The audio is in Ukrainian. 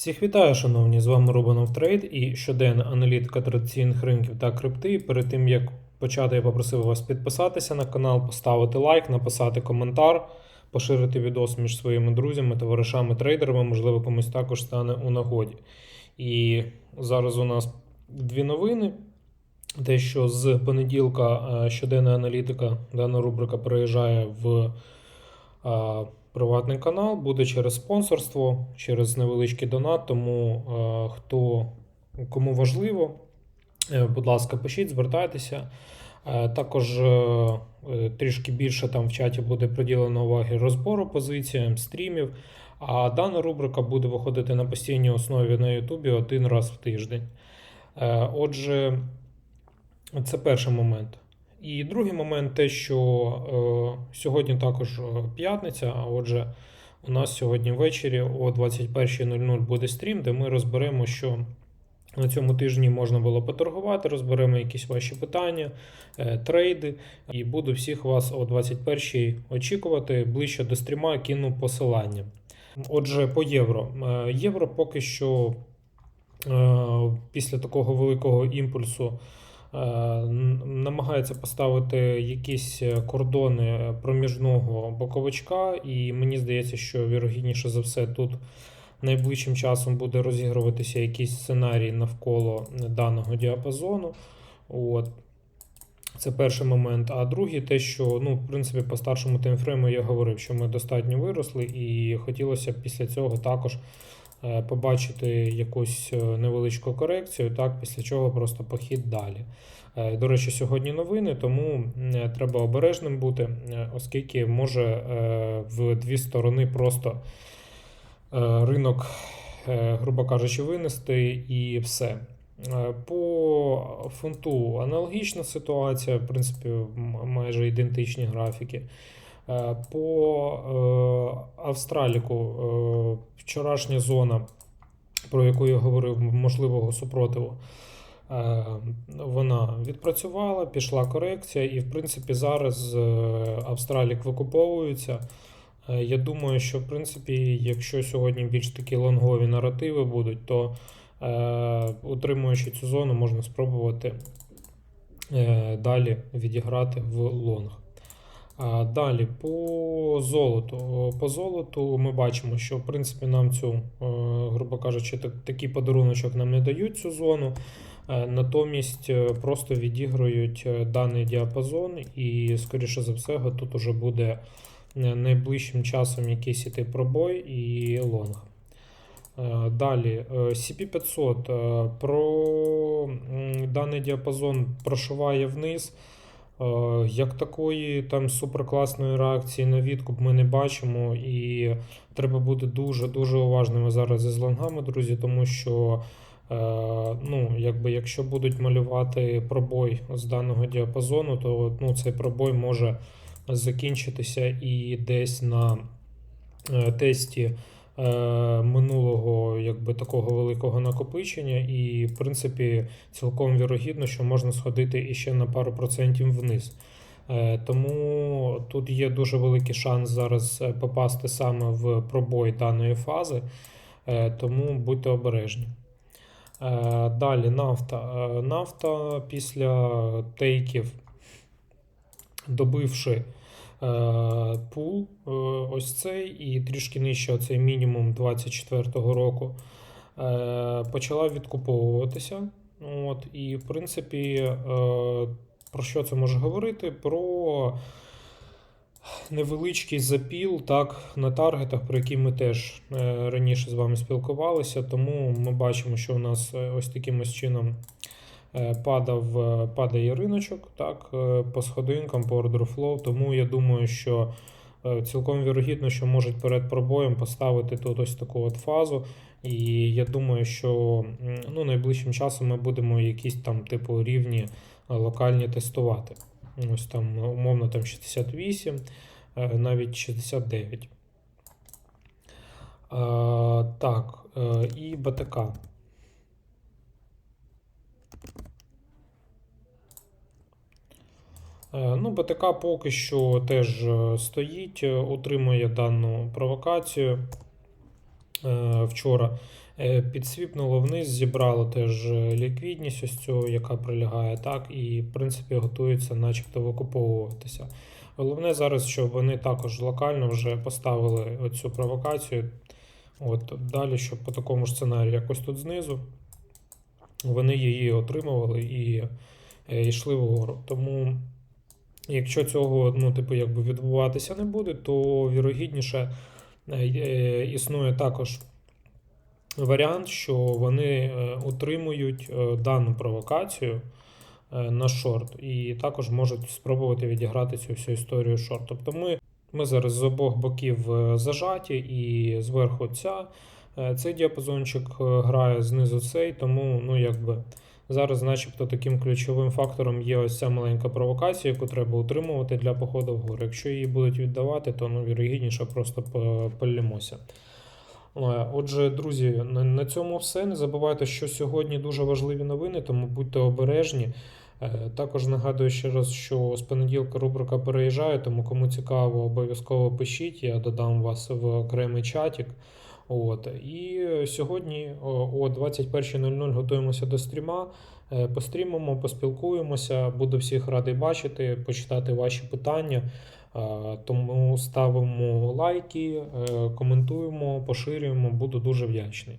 Всіх вітаю, шановні! З вами Рубанов Трейд і щоденна аналітика традиційних ринків та крипти. Перед тим як почати, я попросив вас підписатися на канал, поставити лайк, написати коментар, поширити відос між своїми друзями, товаришами, трейдерами, можливо, комусь також стане у нагоді. І зараз у нас дві новини. Те, що з понеділка е, щоденна аналітика, дана рубрика переїжджає в е, приватний канал, буде через спонсорство, через невеличкий донат. Тому е, хто кому важливо, е, будь ласка, пишіть, звертайтеся. Е, Також трішки більше там в чаті буде приділено уваги розбору позиціям, стрімів. А дана рубрика буде виходити на постійній основі на Ютубі один раз в тиждень. Отже, це перший момент. І другий момент те, що е, сьогодні також е, п'ятниця, а отже, у нас сьогодні ввечері о 21.00 буде стрім, де ми розберемо, що на цьому тижні можна було поторгувати, розберемо якісь ваші питання, е, трейди, і буду всіх вас о 21.00 очікувати. Ближче до стріма кину посилання. Отже, по євро. Е, Євро поки що е, після такого великого імпульсу намагається поставити якісь е, кордони проміжного боковичка, і мені здається, що вірогідніше за все тут найближчим часом буде розігруватися якийсь сценарій навколо даного діапазону. От. Це перший момент. А другий, те, що ну, в принципі, по старшому таймфрейму я говорив, що ми достатньо виросли, і хотілося б після цього також е, побачити якусь е, невеличку корекцію, так, після чого просто похід далі. Е, До речі, сьогодні новини, тому е, треба обережним бути, е, оскільки може е, в дві сторони просто е, ринок, е, грубо кажучи, винести і все. Е, По фунту аналогічна ситуація, в принципі, майже ідентичні графіки. Е, По е, Австраліку е, вчорашня зона, про яку я говорив, можливого супротиву, вона відпрацювала, пішла корекція, і, в принципі, зараз Австралік викуповується. Я думаю, що в принципі, якщо сьогодні більш такі лонгові наративи будуть, то утримуючи цю зону, можна спробувати далі відіграти в лонг. Далі по золоту. По золоту ми бачимо, що в принципі нам цю, е, грубо кажучи, так, такий подаруночок нам не дають цю зону. Е, Натомість е, просто відіграють даний діапазон, і, скоріше за все, тут уже буде найближчим часом якийсь іти пробой і лонг. Далі, е, CP500 е, про даний діапазон прошиває вниз. Е, Як такої там суперкласної реакції на відкуп ми не бачимо, і треба бути дуже-дуже уважними зараз із лонгами, друзі, тому що е, ну, якби, якщо будуть малювати пробой з даного діапазону, то ну, цей пробой може закінчитися і десь на е, тесті минулого якби, такого великого накопичення, і, в принципі, цілком вірогідно, що можна сходити іще на пару процентів вниз. Е, Тому тут є дуже великий шанс зараз е, попасти саме в пробой даної фази, Е, тому будьте обережні. Е, Далі нафта. Е, Нафта після тейків, добивши е, пул, е, ось цей, і трішки нижче цей мінімум 24-го року, е, почала відкуповуватися. От, і, в принципі, е, про що це може говорити? Про невеличкий запіл так, на таргетах, про які ми теж е, раніше з вами спілкувалися. Тому ми бачимо, що у нас е, ось таким ось чином е, падав, е, падає риночок так, е, по сходинкам, по order flow. Тому я думаю, що е, цілком вірогідно, що можуть перед пробоєм поставити тут ось таку от фазу. І я думаю, що ну, найближчим часом ми будемо якісь там типу рівні е, локальні тестувати. Ось там умовно там 68, е, навіть 69. Е, Так, е, і БТК. Ну, БТК поки що теж е, стоїть, е, утримує дану провокацію. Е, Вчора Е, Підсвіпнуло вниз, зібрало теж е, ліквідність ось цю, яка прилягає, так, і в принципі готується начебто викуповуватися. Головне зараз, щоб вони також локально вже поставили оцю провокацію. От далі, щоб по такому ж сценарію, якось тут знизу, вони її отримували і е, йшли вгору. Тому, якщо цього ну, типу, якби відбуватися не буде, то вірогідніше е, е, існує також варіант, що вони е, утримують е, дану провокацію на шорт, і також можуть спробувати відіграти цю всю історію шорт. Тобто ми, ми зараз з обох боків зажаті, і зверху ця. Цей діапазончик грає знизу цей, тому ну якби зараз, начебто, таким ключовим фактором є ось ця маленька провокація, яку треба утримувати для походу вгору. Якщо її будуть віддавати, то ну, вірогідніше просто по- Е, Отже, друзі, на, на цьому все. Не забувайте, що сьогодні дуже важливі новини, тому будьте обережні. Е, Також нагадую ще раз, що з понеділка рубрика переїжджає, тому кому цікаво, обов'язково пишіть, я додам вас в окремий чатик. От. І сьогодні о о 21.00 готуємося до стріма. Е, Пострімимо, поспілкуємося. Буду всіх радий бачити, почитати ваші питання. Е, Тому ставимо лайки, е, коментуємо, поширюємо. Буду дуже вдячний.